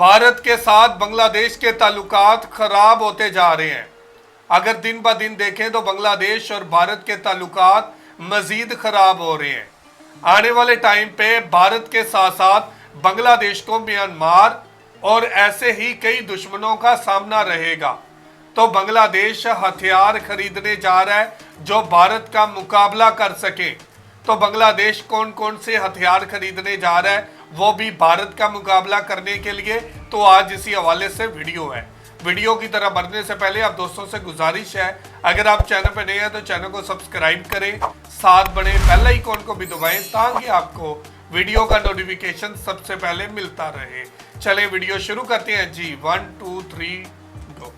بھارت کے ساتھ بنگلہ دیش کے تعلقات خراب ہوتے جا رہے ہیں۔ اگر دن با دن دیکھیں تو بنگلہ دیش اور بھارت کے تعلقات مزید خراب ہو رہے ہیں۔ آنے والے ٹائم پہ بھارت کے ساتھ ساتھ بنگلہ دیش کو میانمار اور ایسے ہی کئی دشمنوں کا سامنا رہے گا۔ تو بنگلہ دیش ہتھیار خریدنے جا رہا ہے جو بھارت کا مقابلہ کر سکے۔ تو بنگلہ دیش کون کون سے ہتھیار خریدنے جا رہا ہے وہ بھی بھارت کا مقابلہ کرنے کے لیے، تو آج اسی حوالے سے ویڈیو ہے۔ ویڈیو کی طرح بڑھنے سے پہلے آپ دوستوں سے گزارش ہے، اگر آپ چینل پہ نہیں ہیں تو چینل کو سبسکرائب کریں، ساتھ بڑھیں بیل آئیکن کو بھی دبائیں تاکہ آپ کو ویڈیو کا نوٹیفیکیشن سب سے پہلے ملتا رہے۔ چلیں ویڈیو شروع کرتے ہیں۔ جی ون ٹو تھری گو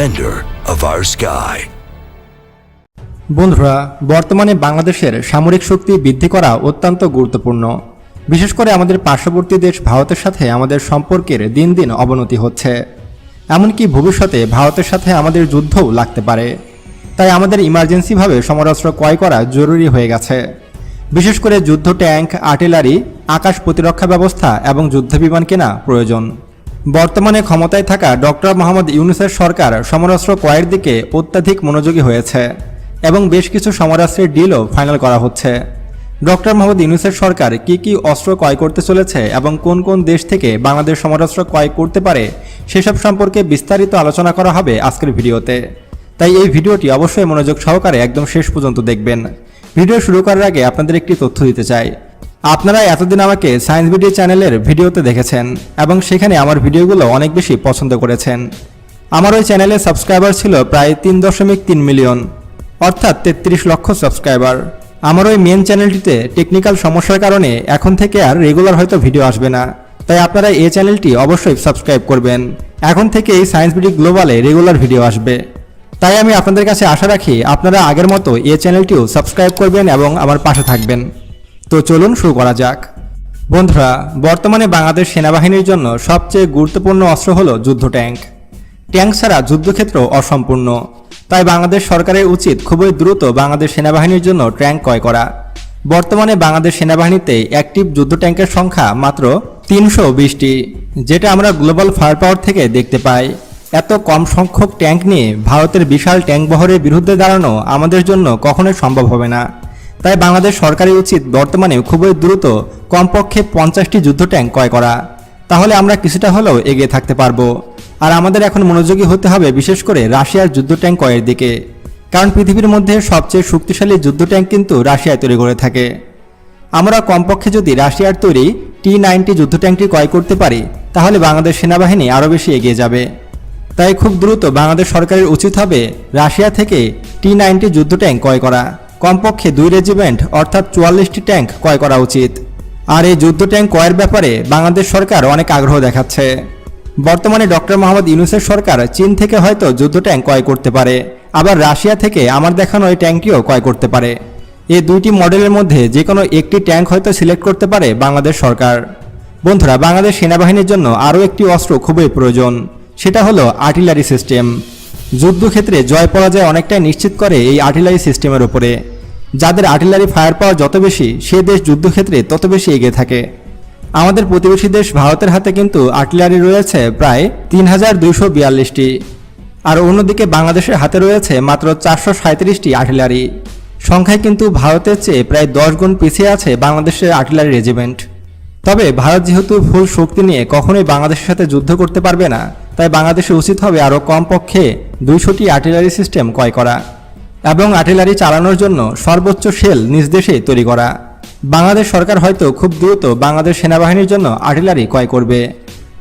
defender of our sky. বন্ধুরা, বর্তমানে বাংলাদেশের সামরিক শক্তি বৃদ্ধি করা অত্যন্ত গুরুত্বপূর্ণ। বিশেষ করে আমাদের পার্শ্ববর্তী দেশ ভারতের সাথে আমাদের সম্পর্কের দিন দিন অবনতি হচ্ছে। এমনকি ভবিষ্যতে ভারতের সাথে আমাদের যুদ্ধও লাগতে পারে। তাই আমাদের ইমার্জেন্সিভাবে সমরাস্ত্র ক্রয় করা জরুরি হয়ে গেছে। বিশেষ করে যুদ্ধ ট্যাঙ্ক, আর্টিলারি, আকাশ প্রতিরক্ষা ব্যবস্থা এবং যুদ্ধবিমান কেনা প্রয়োজন। বর্তমানে ক্ষমতায় থাকা ডক্টর মোহাম্মদ ইউনুসের সরকার সমরাস্ত্র ক্রয়ের দিকে অত্যাধিক মনোযোগী হয়েছে এবং বেশ কিছু সমরাস্ত্রের ডিলও ফাইনাল করা হচ্ছে। ডক্টর মোহাম্মদ ইউনুসের সরকার কি কি অস্ত্র ক্রয় করতে চলেছে এবং কোন কোন দেশ থেকে বাংলাদেশ সমরাস্ত্র ক্রয় করতে পারে সেসব সম্পর্কে বিস্তারিত আলোচনা করা হবে আজকের ভিডিওতে। তাই এই ভিডিওটি অবশ্যই মনোযোগ সহকারে একদম শেষ পর্যন্ত দেখবেন। ভিডিও শুরু করার আগে আপনাদের একটি তথ্য দিতে চাই। আপনারা এতদিন আমাকে সায়েন্স ভিডিও চ্যানেলের ভিডিওতে দেখেছেন এবং সেখানে আমার ভিডিওগুলো অনেক বেশি পছন্দ করেছেন। আমার ওই চ্যানেলে সাবস্ক্রাইবার ছিল প্রায় তিন দশমিক তিন মিলিয়ন, অর্থাৎ তেত্রিশ লক্ষ সাবস্ক্রাইবার আমার ওই মেন চ্যানেলটিতে টেকনিক্যাল সমস্যার কারণে এখন থেকে আর রেগুলার হয়তো ভিডিও আসবে না। তাই আপনারা এই চ্যানেলটি অবশ্যই সাবস্ক্রাইব করবেন। এখন থেকে এই সায়েন্স ভিডিও গ্লোবালে রেগুলার ভিডিও আসবে। তাই আমি আপনাদের কাছে আশা রাখি আপনারা আগের মতো এই চ্যানেলটিও সাবস্ক্রাইব করবেন এবং আমার পাশে থাকবেন। তো চলুন শুরু করা যাক। বন্ধুরা, বর্তমানে বাংলাদেশ সেনাবাহিনীর জন্য সবচেয়ে গুরুত্বপূর্ণ অস্ত্র হলো যুদ্ধ ট্যাঙ্ক। ট্যাঙ্ক ছাড়া যুদ্ধক্ষেত্র অসম্পূর্ণ। তাই বাংলাদেশ সরকারের উচিত খুবই দ্রুত বাংলাদেশ সেনাবাহিনীর জন্য ট্যাঙ্ক ক্রয় করা। বর্তমানে বাংলাদেশ সেনাবাহিনীতে অ্যাক্টিভ যুদ্ধ ট্যাঙ্কের সংখ্যা মাত্র তিনশো বিশটি, যেটা আমরা গ্লোবাল ফায়ার পাওয়ার থেকে দেখতে পাই। এত কম সংখ্যক ট্যাঙ্ক নিয়ে ভারতের বিশাল ট্যাঙ্ক বহরের বিরুদ্ধে দাঁড়ানো আমাদের জন্য কখনোই সম্ভব হবে না। তাই বাংলাদেশ সরকারের উচিত বর্তমানে খুবই দ্রুত কমপক্ষে পঞ্চাশটি যুদ্ধ ট্যাঙ্ক ক্রয় করা। তাহলে আমরা কিছুটা হলেও এগিয়ে থাকতে পারব। আর আমাদের এখন মনোযোগী হতে হবে বিশেষ করে রাশিয়ার যুদ্ধ ট্যাঙ্ক ক্রয়ের দিকে। কারণ পৃথিবীর মধ্যে সবচেয়ে শক্তিশালী যুদ্ধ ট্যাঙ্ক কিন্তু রাশিয়ায় তৈরি করে থাকে। আমরা কমপক্ষে যদি রাশিয়ার তৈরি টি নাইনটি যুদ্ধ ট্যাঙ্কটি ক্রয় করতে পারি, তাহলে বাংলাদেশ সেনাবাহিনী আরও বেশি এগিয়ে যাবে। তাই খুব দ্রুত বাংলাদেশ সরকারের উচিত হবে রাশিয়া থেকে টি নাইনটি যুদ্ধ ট্যাঙ্ক ক্রয় করা। কমপক্ষে দুই রেজিমেন্ট, অর্থাৎ চুয়াল্লিশটি ট্যাঙ্ক ক্রয় করা উচিত। আর এই যুদ্ধ ট্যাঙ্ক ক্রয়ের ব্যাপারে বাংলাদেশ সরকার অনেক আগ্রহ দেখাচ্ছে। বর্তমানে ডক্টর মোহাম্মদ ইউনুসের সরকার চীন থেকে হয়তো যুদ্ধ ট্যাঙ্ক ক্রয় করতে পারে, আবার রাশিয়া থেকে আমার দেখানো এই ট্যাঙ্কটিও ক্রয় করতে পারে। এই দুইটি মডেলের মধ্যে যে কোনো একটি ট্যাঙ্ক হয়তো সিলেক্ট করতে পারে বাংলাদেশ সরকার। বন্ধুরা, বাংলাদেশ সেনাবাহিনীর জন্য আরও একটি অস্ত্র খুবই প্রয়োজন, সেটা হলো আর্টিলারি সিস্টেম। যুদ্ধক্ষেত্রে জয় পরাজয় অনেকটাই নিশ্চিত করে এই আর্টিলারি সিস্টেমের উপরে। যাদের আর্টিলারি ফায়ার পাওয়ার যত বেশি, সে দেশ যুদ্ধক্ষেত্রে তত বেশি এগিয়ে থাকে। আমাদের প্রতিবেশী দেশ ভারতের হাতে কিন্তু আর্টিলারি রয়েছে প্রায় তিন হাজার দুইশো বিয়াল্লিশটি। আর অন্যদিকে বাংলাদেশের হাতে রয়েছে মাত্র চারশো সাঁত্রিশটি আর্টিলারি। সংখ্যায় কিন্তু ভারতের চেয়ে প্রায় দশ গুণ পিছিয়ে আছে বাংলাদেশের আর্টিলারি রেজিমেন্ট। তবে ভারত যেহেতু ফুল শক্তি নিয়ে কখনোই বাংলাদেশের সাথে যুদ্ধ করতে পারবে না, তাই বাংলাদেশে উচিত হবে আরও কমপক্ষে দুইশোটি আর্টিলারি সিস্টেম ক্রয় করা। এবং আর্টিলারি চালানোর জন্য সর্বোচ্চ শেল নিজ দেশে তৈরি করা। বাংলাদেশ সরকার হয়তো খুব দ্রুত বাংলাদেশ সেনাবাহিনীর জন্য আর্টিলারি ক্রয় করবে।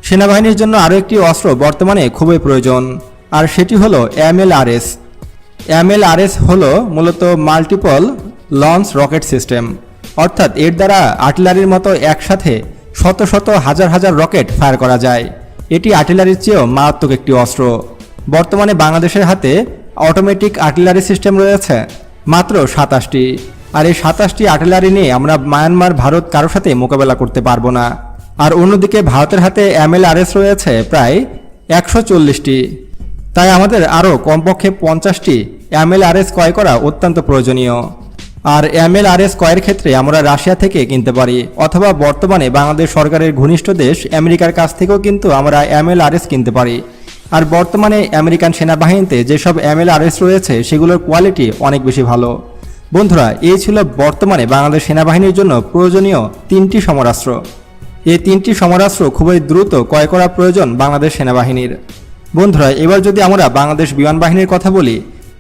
সেনাবাহিনীর জন্য আরও একটি অস্ত্র বর্তমানে খুবই প্রয়োজন, আর সেটি হলো এমএলআরএস এমএলআরএস হলো মূলত মাল্টিপল লঞ্চ রকেট সিস্টেম, অর্থাৎ এর দ্বারা আর্টিলারির মতো একসাথে শত শত হাজার হাজার রকেট ফায়ার করা যায়। এটি আর্টিলারির চেয়েও মারাত্মক একটি অস্ত্র। বর্তমানে বাংলাদেশের হাতে অটোমেটিক আর্টিলারি সিস্টেম রয়েছে। মাত্র সাতাশটি। আর এই সাতাশটি আর্টিলারি নিয়ে আমরা মায়ানমার ভারত কারোর সাথে মোকাবেলা করতে পারব না। আর অন্যদিকে ভারতের হাতে এমএলআরএস রয়েছে প্রায় একশো চল্লিশটি। তাই আমাদের আরও কমপক্ষে পঞ্চাশটি এমএলআরএস ক্রয় করা অত্যন্ত প্রয়োজনীয়। আর এমএলআরএস ক্রয়ের ক্ষেত্রে আমরা রাশিয়া থেকে কিনতে পারি, অথবা বর্তমানে বাংলাদেশ সরকারের ঘনিষ্ঠ দেশ আমেরিকার কাছ থেকেও কিন্তু আমরা এমএলআরএস কিনতে পারি। আর বর্তমানে আমেরিকান সেনাবাহিনীতে যেসব এমএলআরএস রয়েছে, সেগুলোর কোয়ালিটি অনেক বেশি ভালো। বন্ধুরা, এই ছিল বর্তমানে বাংলাদেশ সেনাবাহিনীর জন্য প্রয়োজনীয় তিনটি সমরাস্ত্র। এই তিনটি সমরাস্ত্র খুবই দ্রুত ক্রয় করা প্রয়োজন বাংলাদেশ সেনাবাহিনীর। বন্ধুরা, এবার যদি আমরা বাংলাদেশ বিমান বাহিনীর কথা বলি,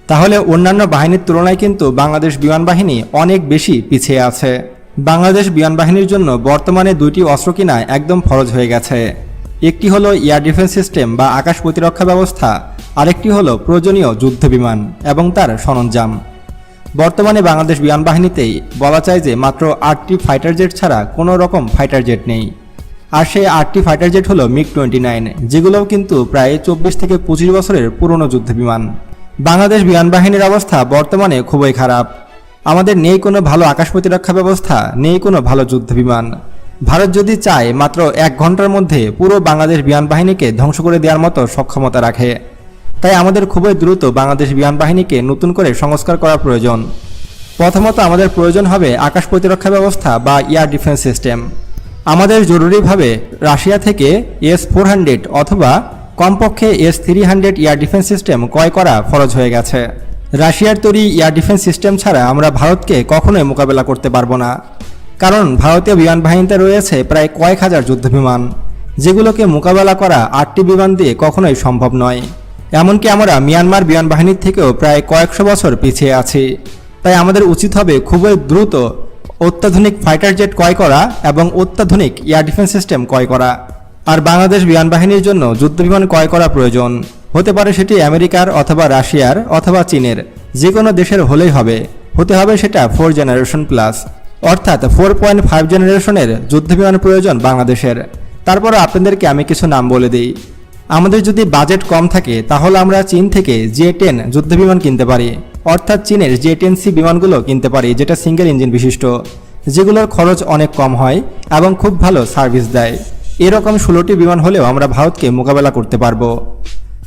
তাহলে অন্যান্য বাহিনীর তুলনায় কিন্তু বাংলাদেশ বিমান বাহিনী অনেক বেশি পিছিয়ে আছে। বাংলাদেশ বিমান বাহিনীর জন্য বর্তমানে দুইটি অস্ত্র কিনা একদম ফরজ হয়ে গেছে। একটি হলো এয়ার ডিফেন্স সিস্টেম বা আকাশ প্রতিরক্ষা ব্যবস্থা, আরেকটি হলো প্রয়োজনীয় যুদ্ধ বিমান এবং তার সরঞ্জাম। বর্তমানে বাংলাদেশ বিমান বাহিনীতেই বলা যায় যে মাত্র আটটি ফাইটার জেট ছাড়া কোনো রকম ফাইটার জেট নেই। আর সেই আটটি ফাইটার জেট হলো মিগ টোয়েন্টি নাইন, যেগুলোও কিন্তু প্রায় চব্বিশ থেকে পঁচিশ বছরের পুরনো যুদ্ধ বিমান। বাংলাদেশ বিমান বাহিনীর অবস্থা বর্তমানে খুবই খারাপ। আমাদের নেই কোনো ভালো আকাশ প্রতিরক্ষা ব্যবস্থা, নেই কোনো ভালো যুদ্ধ বিমান। ভারত যদি চায় মাত্র এক ঘণ্টার মধ্যে পুরো বাংলাদেশ বিমান বাহিনীকে ধ্বংস করে দেওয়ার মতো সক্ষমতা রাখে। তাই আমাদের খুবই দ্রুত বাংলাদেশ বিমান বাহিনীকে নতুন করে সংস্কার করা প্রয়োজন। প্রথমত আমাদের প্রয়োজন হবে আকাশ প্রতিরক্ষা ব্যবস্থা বা এয়ার ডিফেন্স সিস্টেম। আমাদের জরুরিভাবে রাশিয়া থেকে এস ফোর হান্ড্রেড অথবা কমপক্ষে S three hundred air defence system ক্রয় করা ফরজ হয়ে গেছে। রাশিয়ার তৈরি এয়ার ডিফেন্স সিস্টেম ছাড়া আমরা ভারতকে কখনোই মোকাবেলা করতে পারব না। কারণ ভারতীয় বিমান বাহিনীতে রয়েছে প্রায় কয়েক হাজার যুদ্ধ বিমান যেগুলোকে মোকাবেলা করা আটটি বিমান দিয়ে কখনোই সম্ভব নয়। এমনকি আমরা মিয়ানমার বিমান বাহিনীর থেকেও প্রায় কয়েকশো বছর পিছিয়ে আছি। তাই আমাদের উচিত হবে খুবই দ্রুত অত্যাধুনিক ফাইটার জেট ক্রয় করা এবং অত্যাধুনিক এয়ার ডিফেন্স সিস্টেম ক্রয় করা। আর বাংলাদেশ বিমান বাহিনীর জন্য যুদ্ধবিমান ক্রয় করা প্রয়োজন। হতে পারে সেটি আমেরিকার অথবা রাশিয়ার অথবা চীনের যে কোনো দেশের হলেই হবে। হতে হবে সেটা ফোর জেনারেশন প্লাস অর্থাৎ ফোর পয়েন্ট ফাইভ জেনারেশনের যুদ্ধবিমান প্রয়োজন বাংলাদেশের। তারপর আপনাদেরকে আমি কিছু নাম বলে দিই। আমাদের যদি বাজেট কম থাকে, তাহলে আমরা চীন থেকে জে টেন যুদ্ধবিমান কিনতে পারি। অর্থাৎ চীনের জে টেন সি বিমানগুলো কিনতে পারি, যেটা সিঙ্গেল ইঞ্জিন বিশিষ্ট। যেগুলোর খরচ অনেক কম হয় এবং খুব ভালো সার্ভিস দেয়। এরকম ষোলোটি বিমান হলেও আমরা ভারতকে মোকাবেলা করতে পারব।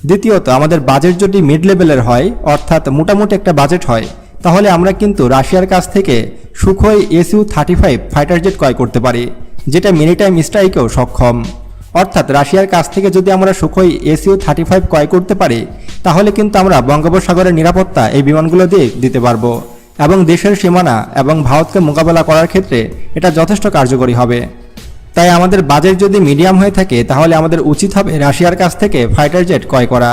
দ্বিতীয়ত, আমাদের বাজেট যদি মিড লেভেলের হয়, অর্থাৎ মোটামুটি একটা বাজেট হয়, তাহলে আমরা কিন্তু রাশিয়ার কাছ থেকে Sukhoi SU thirty five fighter jet ক্রয় করতে পারি, যেটা মিনি টাইম স্ট্রাইকেও সক্ষম। অর্থাৎ রাশিয়ার কাছ থেকে যদি আমরা সুখই এসইউ থার্টি ফাইভ ক্রয় করতে পারি, তাহলে কিন্তু আমরা বঙ্গোপসাগরের নিরাপত্তা এই বিমানগুলো দিয়ে দিতে পারব এবং দেশের সীমানা এবং ভারতকে মোকাবেলা করার ক্ষেত্রে এটা যথেষ্ট কার্যকরী হবে। তাই আমাদের বাজেট যদি মিডিয়াম হয়ে থাকে, তাহলে আমাদের উচিত হবে রাশিয়ার কাছ থেকে ফাইটার জেট ক্রয় করা।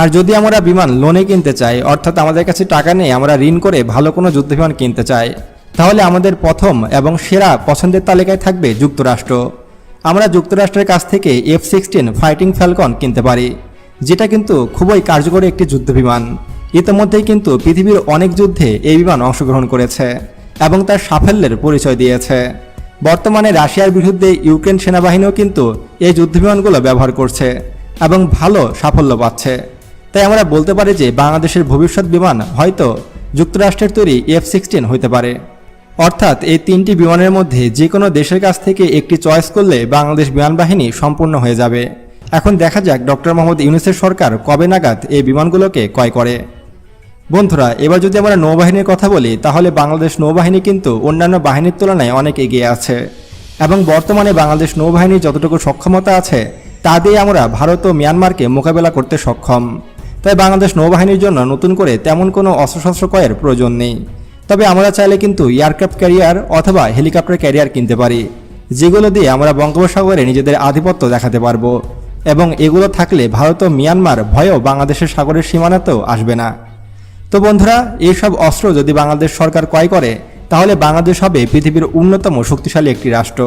আর যদি আমরা বিমান লোনে কিনতে চাই, অর্থাৎ আমাদের কাছে টাকা নেই, আমরা ঋণ করে ভালো কোনো যুদ্ধবিমান কিনতে চাই। তাহলে আমাদের প্রথম এবং সেরা পছন্দের তালিকায় থাকবে যুক্তরাষ্ট্র। আমরা যুক্তরাষ্ট্রের কাছ থেকে এফ সিক্সটিন ফাইটিং ফ্যালকন কিনতে পারি, যেটা কিন্তু খুবই কার্যকরী একটি যুদ্ধবিমান ইতিমধ্যেই কিন্তু পৃথিবীর অনেক যুদ্ধে এই বিমান অংশগ্রহণ করেছে এবং তার সাফল্যের পরিচয় দিয়েছে। বর্তমানে রাশিয়ার বিরুদ্ধে ইউক্রেন সেনাবাহিনীও কিন্তু এই যুদ্ধবিমানগুলো ব্যবহার করছে এবং ভালো সাফল্য পাচ্ছে। তাই আমরা বলতে পারি যে বাংলাদেশের ভবিষ্যৎ বিমান হয়তো যুক্তরাষ্ট্রের তৈরি এফ সিক্সটিন হতে পারে। অর্থাৎ এই তিনটি বিমানের মধ্যে যে কোনো দেশের কাছ থেকে একটি চয়েস করলে বাংলাদেশ বিমান বাহিনী সম্পূর্ণ হয়ে যাবে। এখন দেখা যাক ডক্টর মোহাম্মদ ইউনুসের সরকার কবে নাগাদ এই বিমানগুলোকে ক্রয় করে। বন্ধুরা, এবার যদি আমরা নৌবাহিনীর কথা বলি, তাহলে বাংলাদেশ নৌবাহিনী কিন্তু অন্যান্য বাহিনীর তুলনায় অনেক এগিয়ে আছে। এবং বর্তমানে বাংলাদেশ নৌবাহিনীর যতটুকু সক্ষমতা আছে, তা দিয়ে আমরা ভারত ও মিয়ানমারকে মোকাবেলা করতে সক্ষম। তাই বাংলাদেশ নৌবাহিনীর জন্য নতুন করে তেমন কোনো অস্ত্রশস্ত্র ক্রয়ের প্রয়োজন নেই। তবে আমরা চাইলে কিন্তু এয়ারক্রাফট ক্যারিয়ার অথবা হেলিকপ্টার ক্যারিয়ার কিনতে পারি যেগুলো দিয়ে আমরা বঙ্গোপসাগরে নিজেদের আধিপত্য দেখাতে পারবো এবং এগুলো থাকলে ভারত ও মিয়ানমার ভয়েও বাংলাদেশের সাগরের সীমানাতেও আসবে না তো বন্ধুরা এইসব অস্ত্র যদি বাংলাদেশ সরকার ক্রয় করে তাহলে বাংলাদেশ হবে পৃথিবীর অন্যতম শক্তিশালী একটি রাষ্ট্র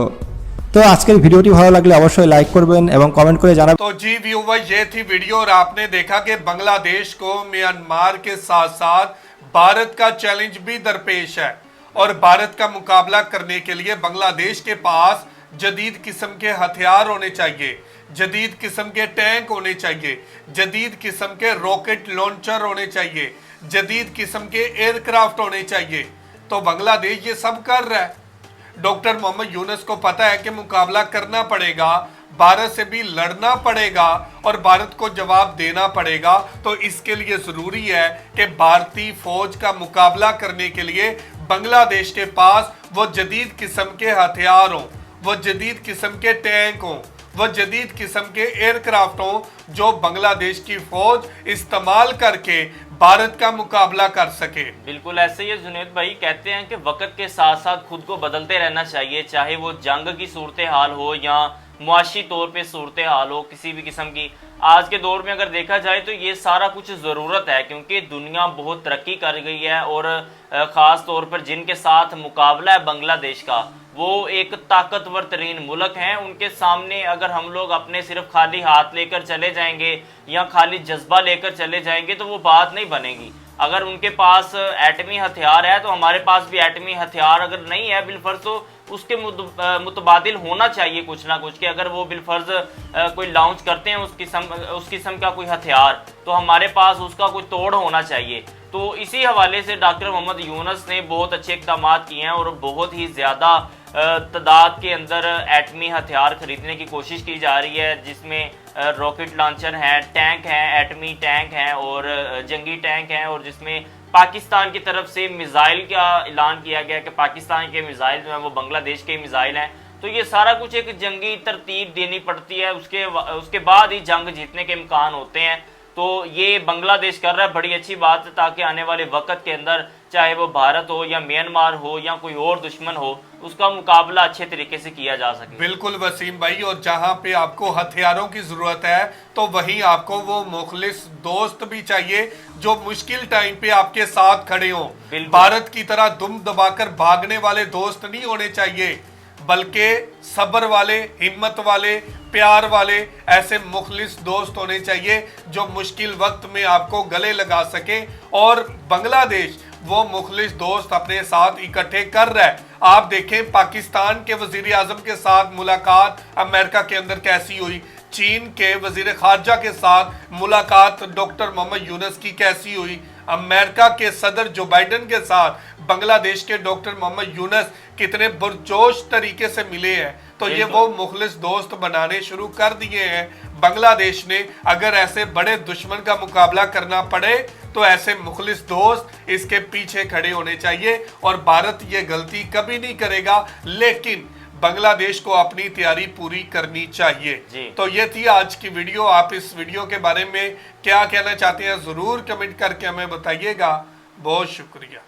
তো আজকের ভিডিওটি ভালো লাগলে অবশ্যই লাইক করবেন এবং কমেন্ট করে জানাবেন तो जी व्यूवर ये थी वीडियो और आपने देखा कि बांग्लादेश को म्यांमार के साथ साथ بھارت کا چیلنج بھی درپیش ہے اور بھارت کا مقابلہ کرنے کے لیے بنگلہ دیش کے پاس جدید قسم کے ہتھیار ہونے چاہیے، جدید قسم کے ٹینک ہونے چاہیے، جدید قسم کے راکٹ لانچر ہونے چاہیے، جدید قسم کے ایئر کرافٹ ہونے چاہیے۔ تو بنگلہ دیش یہ سب کر رہا ہے۔ ڈاکٹر محمد یونس کو پتا ہے کہ مقابلہ کرنا پڑے گا بھارت سے بھی لڑنا پڑے گا اور بھارت کو جواب دینا پڑے گا، تو اس کے لیے ضروری ہے کہ بھارتی فوج کا مقابلہ کرنے کے لیے بنگلہ دیش کے پاس وہ جدید قسم کے ہتھیار ہوں، وہ جدید قسم کے ٹینک ہوں، وہ جدید قسم کے ایئر کرافٹ ہوں جو بنگلہ دیش کی فوج استعمال کر کے بھارت کا مقابلہ کر سکے۔ بالکل ایسے ہی جنید بھائی کہتے ہیں کہ وقت کے ساتھ ساتھ خود کو بدلتے رہنا چاہیے، چاہے وہ جنگ کی صورتحال ہو یا معاشی طور پہ صورتحال ہو، کسی بھی قسم کی۔ آج کے دور میں اگر دیکھا جائے تو یہ سارا کچھ ضرورت ہے، کیونکہ دنیا بہت ترقی کر گئی ہے اور خاص طور پر جن کے ساتھ مقابلہ ہے بنگلہ دیش کا، وہ ایک طاقتور ترین ملک ہیں۔ ان کے سامنے اگر ہم لوگ اپنے صرف خالی ہاتھ لے کر چلے جائیں گے یا خالی جذبہ لے کر چلے جائیں گے تو وہ بات نہیں بنے گی۔ اگر ان کے پاس ایٹمی ہتھیار ہے تو ہمارے پاس بھی ایٹمی ہتھیار اگر نہیں ہے بالفر تو اس کے متبادل ہونا چاہیے کچھ نہ کچھ کہ اگر وہ بالفرض کوئی لانچ کرتے ہیں، اس قسم اس قسم کا کوئی ہتھیار، تو ہمارے پاس اس کا کوئی توڑ ہونا چاہیے۔ تو اسی حوالے سے ڈاکٹر محمد یونس نے بہت اچھے اقدامات کیے ہیں اور بہت ہی زیادہ تعداد کے اندر ایٹمی ہتھیار خریدنے کی کوشش کی جا رہی ہے، جس میں راکٹ لانچر ہیں، ٹینک ہیں، ایٹمی ٹینک ہیں اور جنگی ٹینک ہیں اور جس میں پاکستان کی طرف سے میزائل کا اعلان کیا گیا کہ پاکستان کے میزائل جو ہیں وہ بنگلہ دیش کے میزائل ہیں۔ تو یہ سارا کچھ ایک جنگی ترتیب دینی پڑتی ہے۔ اس کے اس کے بعد ہی جنگ جیتنے کے امکان ہوتے ہیں۔ تو یہ بنگلہ دیش کر رہا ہے۔ بڑی اچھی بات ہے تاکہ آنے والے وقت کے اندر چاہے وہ بھارت ہو یا میانمار ہو یا کوئی اور دشمن ہو اس کا مقابلہ اچھے طریقے سے کیا جا سکے۔ بالکل وسیم بھائی اور جہاں پہ آپ کو ہتھیاروں کی ضرورت ہے تو وہیں آپ کو وہ مخلص دوست بھی چاہیے جو مشکل ٹائم پہ آپ کے ساتھ کھڑے ہوں۔ بھارت کی طرح دم دبا کر بھاگنے والے دوست نہیں ہونے چاہیے بلکہ صبر والے ہمت والے پیار والے ایسے مخلص دوست ہونے چاہیے جو مشکل وقت میں آپ کو گلے لگا سکے اور بنگلہ دیش وہ مخلص دوست اپنے ساتھ اکٹھے کر رہے آپ دیکھیں پاکستان کے وزیر اعظم کے ساتھ ملاقات امریکہ کے اندر کیسی ہوئی؟ چین کے وزیر خارجہ کے ساتھ ملاقات ڈاکٹر محمد یونس کی کیسی ہوئی؟ امریکہ کے صدر جو بائیڈن کے ساتھ بنگلہ دیش کے ڈاکٹر محمد یونس کتنے برجوش طریقے سے ملے ہیں۔ تو یہ وہ مخلص دوست بنانے شروع کر دیے ہیں۔ بنگلہ دیش نے اگر ایسے بڑے دشمن کا مقابلہ کرنا پڑے تو ایسے مخلص دوست اس کے پیچھے کھڑے ہونے چاہیے اور بھارت یہ غلطی کبھی نہیں کرے گا۔ لیکن بنگلہ دیش کو اپنی تیاری پوری کرنی چاہیے۔ جی۔ تو یہ تھی آج کی ویڈیو۔ آپ اس ویڈیو کے بارے میں کیا کہنا چاہتے ہیں ضرور کمنٹ کر کے ہمیں بتائیے گا۔ بہت شکریہ۔